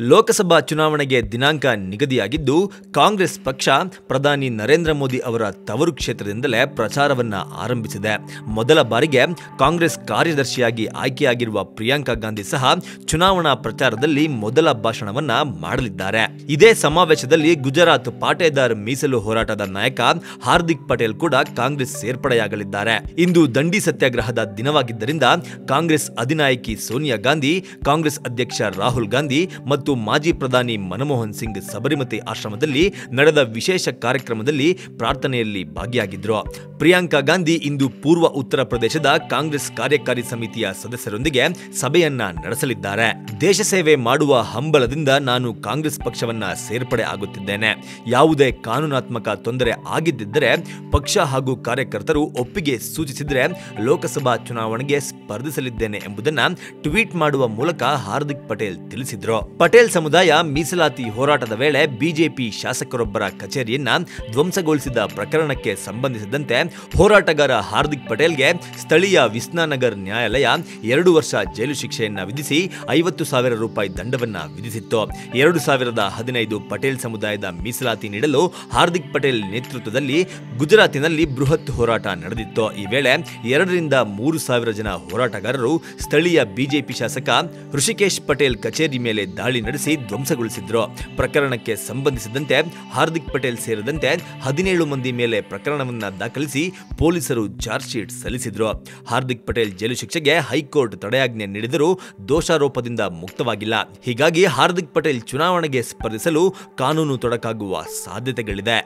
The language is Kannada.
ಲೋಕಸಭಾ ಚುನಾವಣೆಗೆ ದಿನಾಂಕ ನಿಗದಿಯಾಗಿದ್ದು, ಕಾಂಗ್ರೆಸ್ ಪಕ್ಷ ಪ್ರಧಾನಿ ನರೇಂದ್ರ ಮೋದಿ ಅವರ ತವರು ಕ್ಷೇತ್ರದಿಂದಲೇ ಪ್ರಚಾರವನ್ನ ಆರಂಭಿಸಿದೆ. ಮೊದಲ ಬಾರಿಗೆ ಕಾಂಗ್ರೆಸ್ ಕಾರ್ಯದರ್ಶಿಯಾಗಿ ಆಯ್ಕೆಯಾಗಿರುವ ಪ್ರಿಯಾಂಕಾ ಗಾಂಧಿ ಸಹ ಚುನಾವಣಾ ಪ್ರಚಾರದಲ್ಲಿ ಮೊದಲ ಭಾಷಣವನ್ನ ಮಾಡಲಿದ್ದಾರೆ. ಇದೇ ಸಮಾವೇಶದಲ್ಲಿ ಗುಜರಾತ್ ಪಾಟೇದಾರ್ ಮೀಸಲು ಹೋರಾಟದ ನಾಯಕ ಹಾರ್ದಿಕ್ ಪಟೇಲ್ ಕೂಡ ಕಾಂಗ್ರೆಸ್ ಸೇರ್ಪಡೆಯಾಗಲಿದ್ದಾರೆ. ಇಂದು ದಂಡಿ ಸತ್ಯಾಗ್ರಹದ ದಿನವಾಗಿದ್ದರಿಂದ ಕಾಂಗ್ರೆಸ್ ಅಧಿನಾಯಕಿ ಸೋನಿಯಾ ಗಾಂಧಿ, ಕಾಂಗ್ರೆಸ್ ಅಧ್ಯಕ್ಷ ರಾಹುಲ್ ಗಾಂಧಿ ಮತ್ತು ಮಾಜಿ ಪ್ರಧಾನಿ ಮನಮೋಹನ್ ಸಿಂಗ್ ಸಬರಿಮತಿ ಆಶ್ರಮದಲ್ಲಿ ನಡೆದ ವಿಶೇಷ ಕಾರ್ಯಕ್ರಮದಲ್ಲಿ ಪ್ರಾರ್ಥನೆಯಲ್ಲಿ ಭಾಗಿಯಾಗಿದ್ರು. ಪ್ರಿಯಾಂಕಾ ಗಾಂಧಿ ಇಂದು ಪೂರ್ವ ಉತ್ತರ ಪ್ರದೇಶದ ಕಾಂಗ್ರೆಸ್ ಕಾರ್ಯಕಾರಿ ಸಮಿತಿಯ ಸದಸ್ಯರೊಂದಿಗೆ ಸಭೆಯನ್ನ ನಡೆಸಲಿದ್ದಾರೆ. ದೇಶ ಸೇವೆ ಮಾಡುವ ಹಂಬಲದಿಂದ ನಾನು ಕಾಂಗ್ರೆಸ್ ಪಕ್ಷವನ್ನ ಸೇರ್ಪಡೆ ಆಗುತ್ತಿದ್ದೇನೆ. ಯಾವುದೇ ಕಾನೂನಾತ್ಮಕ ತೊಂದರೆ ಆಗಿದ್ದಿದ್ದರೆ ಪಕ್ಷ ಹಾಗೂ ಕಾರ್ಯಕರ್ತರು ಒಪ್ಪಿಗೆ ಸೂಚಿಸಿದ್ರೆ ಲೋಕಸಭಾ ಚುನಾವಣೆಗೆ ಸ್ಪರ್ಧಿಸಲಿದ್ದೇನೆ ಎಂಬುದನ್ನ ಟ್ವೀಟ್ ಮಾಡುವ ಮೂಲಕ ಹಾರ್ದಿಕ್ ಪಟೇಲ್ ತಿಳಿಸಿದ್ರು. ಪಟೇಲ್ ಸಮುದಾಯ ಮೀಸಲಾತಿ ಹೋರಾಟದ ವೇಳೆ ಬಿಜೆಪಿ ಶಾಸಕರೊಬ್ಬರ ಕಚೇರಿಯನ್ನ ಧ್ವಂಸಗೊಳಿಸಿದ ಪ್ರಕರಣಕ್ಕೆ ಸಂಬಂಧಿಸಿದಂತೆ ಹೋರಾಟಗಾರ ಹಾರ್ದಿಕ್ ಪಟೇಲ್ಗೆ ಸ್ಥಳೀಯ ವಿಸ್ನಾನಗರ್ ನ್ಯಾಯಾಲಯ ಎರಡು ವರ್ಷ ಜೈಲು ಶಿಕ್ಷೆಯನ್ನ ವಿಧಿಸಿ ಐವತ್ತು ಸಾವಿರ ರೂಪಾಯಿ ದಂಡವನ್ನ ವಿಧಿಸಿತ್ತು. ಎರಡು ಸಾವಿರದ ಹದಿನೈದು ಪಟೇಲ್ ಸಮುದಾಯದ ಮೀಸಲಾತಿ ನೀಡಲು ಹಾರ್ದಿಕ್ ಪಟೇಲ್ ನೇತೃತ್ವದಲ್ಲಿ ಗುಜರಾತಿನಲ್ಲಿ ಬೃಹತ್ ಹೋರಾಟ ನಡೆದಿತ್ತು. ಈ ವೇಳೆ ಎರಡರಿಂದ ಮೂರು ಸಾವಿರ ಜನ ಹೋರಾಟಗಾರರು ಸ್ಥಳೀಯ ಬಿಜೆಪಿ ಶಾಸಕ ಋಷಿಕೇಶ್ ಪಟೇಲ್ ಕಚೇರಿ ಮೇಲೆ ದಾಳಿ ನಡೆಸಿ ಧ್ವಂಸಗೊಳಿಸಿದ್ರು. ಪ್ರಕರಣಕ್ಕೆ ಸಂಬಂಧಿಸಿದಂತೆ ಹಾರ್ದಿಕ್ ಪಟೇಲ್ ಸೇರಿದಂತೆ ಹದಿನೇಳು ಮಂದಿ ಮೇಲೆ ಪ್ರಕರಣವನ್ನ ದಾಖಲಿಸಿ ಪೊಲೀಸರು ಚಾರ್ಜ್ ಶೀಟ್ ಸಲ್ಲಿಸಿದ್ರು. ಹಾರ್ದಿಕ್ ಪಟೇಲ್ ಜೈಲು ಶಿಕ್ಷೆಗೆ ಹೈಕೋರ್ಟ್ ತಡೆಯಾಜ್ಞೆ ನೀಡಿದರೂ ದೋಷಾರೋಪದಿಂದ ಮುಕ್ತವಾಗಿಲ್ಲ. ಹೀಗಾಗಿ ಹಾರ್ದಿಕ್ ಪಟೇಲ್ ಚುನಾವಣೆಗೆ ಸ್ಪರ್ಧಿಸಲು ಕಾನೂನು ತೊಡಕಾಗುವ ಸಾಧ್ಯತೆಗಳಿದೆ.